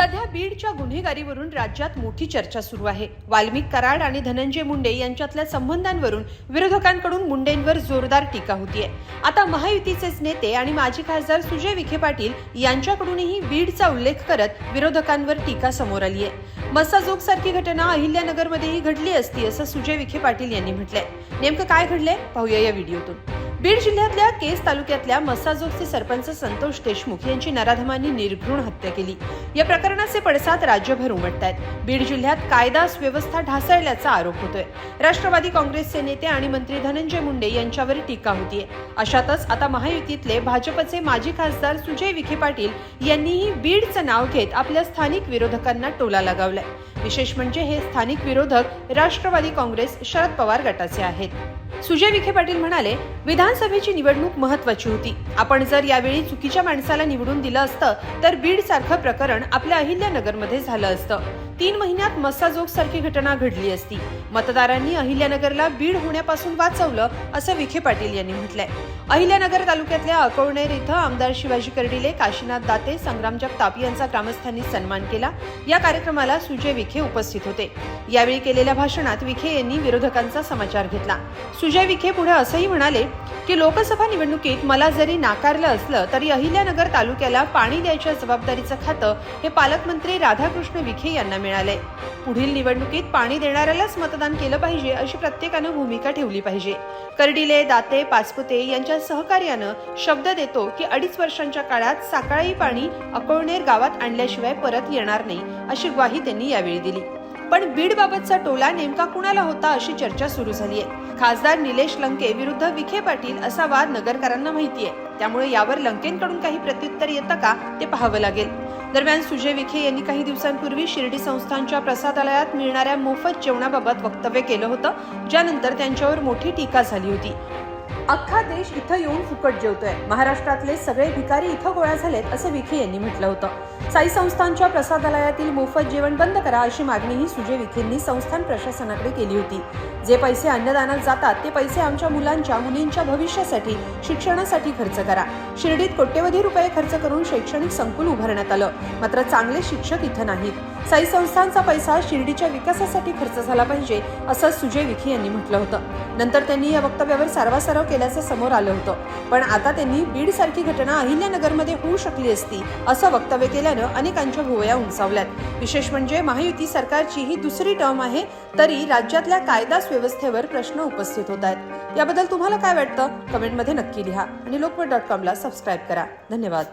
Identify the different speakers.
Speaker 1: सध्या बीडच्या गुन्हेगारीवरून राज्यात मोठी चर्चा सुरू आहे. वाल्मिक कराड आणि धनंजय मुंडे यांच्यातल्या संबंधांवरून विरोधकांकडून मुंडेंवर जोरदार टीका होतीये. आता महायुतीचेच नेते आणि माजी खासदार सुजय विखे पाटील यांच्याकडूनही बीडचा उल्लेख करत विरोधकांवर टीका समोर आली आहे मसाजोग सारखी घटना अहिल्यानगरमध्येही घडली असती असं सुजय विखे पाटील यांनी म्हटलंय. नेमकं काय घडलंय? पाहूया या व्हिडिओतून. बीड जिल्ह्यातल्या केस तालुक्यातल्या मसाजोगचे सरपंच संतोष देशमुख यांची नराधमांनी निर्घृण हत्या केली. या प्रकरणाचे पडसाद राज्यभर उमटत आहेत बीड जिल्ह्यात कायदा सुव्यवस्था ढासळल्याचा आरोप होतोय. राष्ट्रवादी काँग्रेसचे नेते आणि मंत्री धनंजय मुंडे यांच्यावर टीका होतीये. अशातच आता महायुतीतले भाजपचे माजी खासदार सुजय विखे पाटील यांनीही बीडचं नाव घेत आपल्या स्थानिक विरोधकांना टोला लगावलाय. विशेष म्हणजे हे स्थानिक विरोधक राष्ट्रवादी काँग्रेस शरद पवार गटाचे आहेत. सुजय विखे पाटील म्हणाले विधानसभेची निवडणूक महत्वाची होती. आपण जर यावेळी चुकीच्या माणसाला निवडून दिलं असतं तर बीड सारखं प्रकरण आपल्या अहिल्यानगरमध्ये झालं असतं. तीन महिन्यात मस्साजोग सारखी घटना घडली असती. मतदारांनी अहिल्यानगरला बीड होण्यापासून वाचवलं असं विखे पाटील यांनी म्हटलंय. अहिल्यानगर तालुक्यातल्या अकोळनेर इथं आमदार शिवाजी कर्डिले काशीनाथ दाते संग्राम जगताप यांचा ग्रामस्थांनी सन्मान केला. या कार्यक्रमाला सुजय विखे उपस्थित होते. यावेळी केलेल्या भाषणात विखे यांनी विरोधकांचा समाचार घेतला. सुजय विखे पुढे असंही म्हणाले की लोकसभा निवडणुकीत मला जरी नाकारलं असलं तरी अहिल्यानगर तालुक्याला पाणी द्यायच्या जबाबदारीचं खातं हे पालकमंत्री राधाकृष्ण विखे यांना मिळाले. पुढील निवडणुकीत पाणी देणाऱ्यालाच मतदान केलं पाहिजे अशी प्रत्येकानं भूमिका ठेवली पाहिजे. कर्डिले दाते पाचपुते यांच्या सहकार्यानं शब्द देतो की अडीच वर्षांच्या काळात साकाळी पाणी अकोळनेर गावात आणल्याशिवाय परत येणार नाही अशी ग्वाही त्यांनी यावेळी दिली. पण बीड बाबतचा टोला नेमका कुणाला होता अशी चर्चा सुरू झाली आहे. खासदार निलेश लंके विरुद्ध विखे पाटील असा वाद नगरकरांना माहिती आहे. त्यामुळे यावर लंकेंकडून काही प्रत्युत्तर येतं का ते पाहावं लागेल. दरम्यान सुजय विखे यांनी काही दिवसांपूर्वी शिर्डी संस्थांच्या प्रसादालयात मिळणाऱ्या मोफत जेवणाबाबत वक्तव्य केलं होतं ज्यानंतर त्यांच्यावर मोठी टीका झाली होती. अख्खा देश इथं येऊन फुकट जेवतोय. महाराष्ट्रातले सगळे भिकारी इथं गोळा झालेत असं विखे यांनी म्हटलं होतं. साई संस्थांच्या प्रसादालयातील मोफत जेवण बंद करा अशी मागणीही सुजय विखेंनी संस्थान प्रशासनाकडे केली होती. जे पैसे अन्नदानात जातात ते पैसे आमच्या मुलांच्या मुलींच्या भविष्यासाठी शिक्षणासाठी खर्च करा. शिर्डीत कोट्यवधी रुपये खर्च करून शैक्षणिक संकुल उभारण्यात आलं. मात्र चांगले शिक्षक इथं नाहीत. साई संस्थांचा पैसा शिर्डीच्या विकासासाठी खर्च झाला पाहिजे असं सुजय विखे यांनी म्हटलं होतं. नंतर त्यांनी या वक्तव्यावर सारवासारव केल्याचं समोर आलं होतं. पण आता त्यांनी बीड सारखी घटना अहिल्यानगरमध्ये होऊ शकली असती असं वक्तव्य केल्यानं अनेकांच्या भुवया उंचावल्यात. विशेष म्हणजे महायुती सरकारची ही दुसरी टर्म आहे तरी राज्यातल्या कायदा व्यवस्थेवर प्रश्न उपस्थित होत आहेत. याबद्दल तुम्हाला काय वाटतं? कमेंटमध्ये नक्की लिहा. आणि लोकमत डॉट कॉमला सबस्क्राईब करा. धन्यवाद.